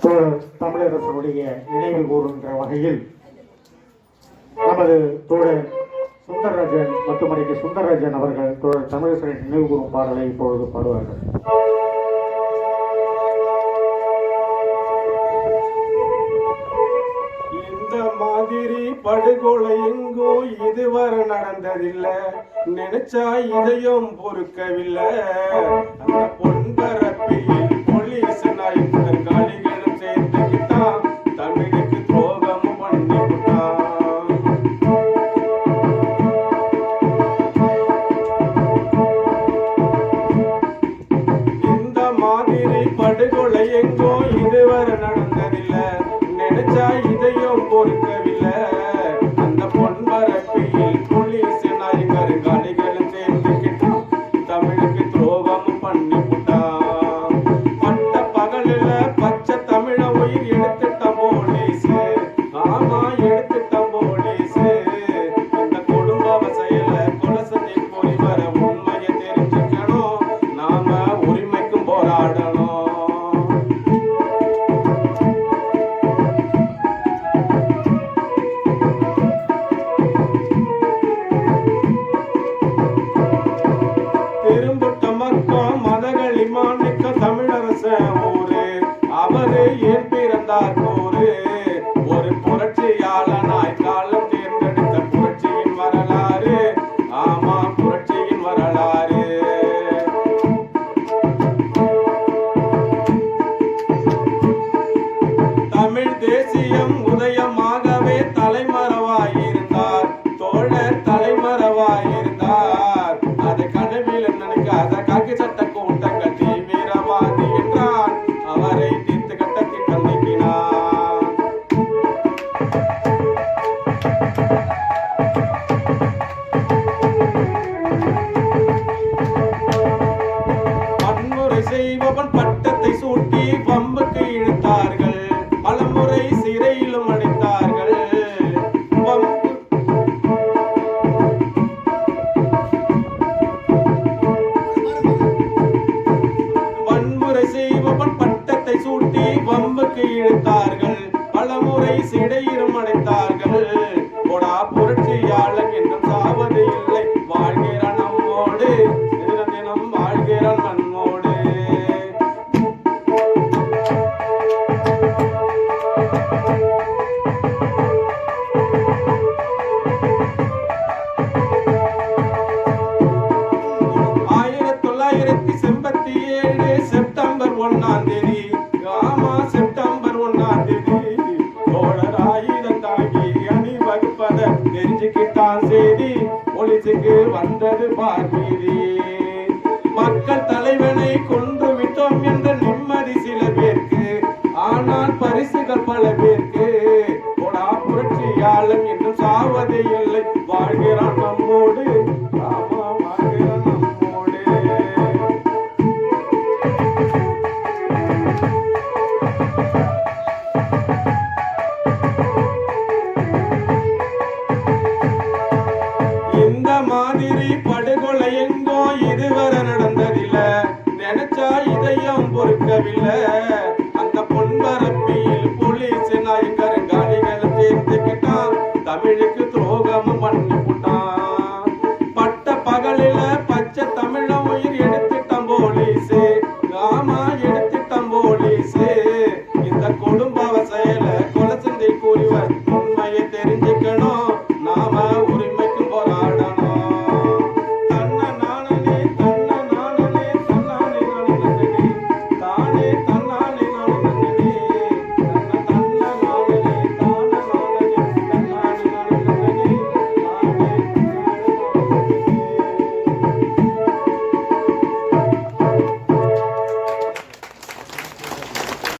தமிழரசனுடைய நினைவு கூறுகின்ற வகையில் நமது தோழர் சுந்தரராஜன் மட்டுமணிக்கு சுந்தரராஜன் அவர்கள் தோழர் தமிழரசனின் நினைவு கூறும் பாடலை இப்பொழுது பாடுவார்கள். இந்த மாதிரி படுகொலை எங்கோ இதுவரை நடந்ததில்ல. நினைச்சா இதையும் பொறுக்கவில்லை. அந்த பொன்பரப்பில் எங்கோ இதுவரை நடந்ததில்லை. நினைச்சா இதையும் பொறுக்க খেলা করে। வம்புக்கு இழுத்தார்கள் பலமுறை சிடையிலும் அடைத்தார்கள். கொடா புரட்சியாளன் என்றும் சாவது இல்லை. வாழ்கிற நம்மோடு. தினம் தினம் வாழ்கிறான் மண்ணோடு ஆயிரத்தி தொள்ளாயிரத்தி செம்பத்தி ஏழு செப்டம்பர் ஒன்னாம் தேதி தெரிஞ்சுக்கிட்டான் செய்தி போலீஸுக்கு வந்தது பார்மீதி மக்கள் தலைவனை கொன்று விட்டோம் என்ற நிம்மதி சில பேருக்கு ஆனால் பரிசுகள் பல பேருக்கு. போடா புரட்சியாளன் என்று சாவதே இல்லை. வாழ்கிறான் நம்மோடு. இதையும் பொறுக்கவில்லை. அந்த பொன்பரப்பியில் போலீஸ் நாயக்கர் சேர்த்துக்கிட்டான். தமிழுக்கு துரோகமும் பண்ணி போட்டான். பட்ட பகலில பச்சை தமிழ உயிர் எடுத்துட்டான் போலீஸ்.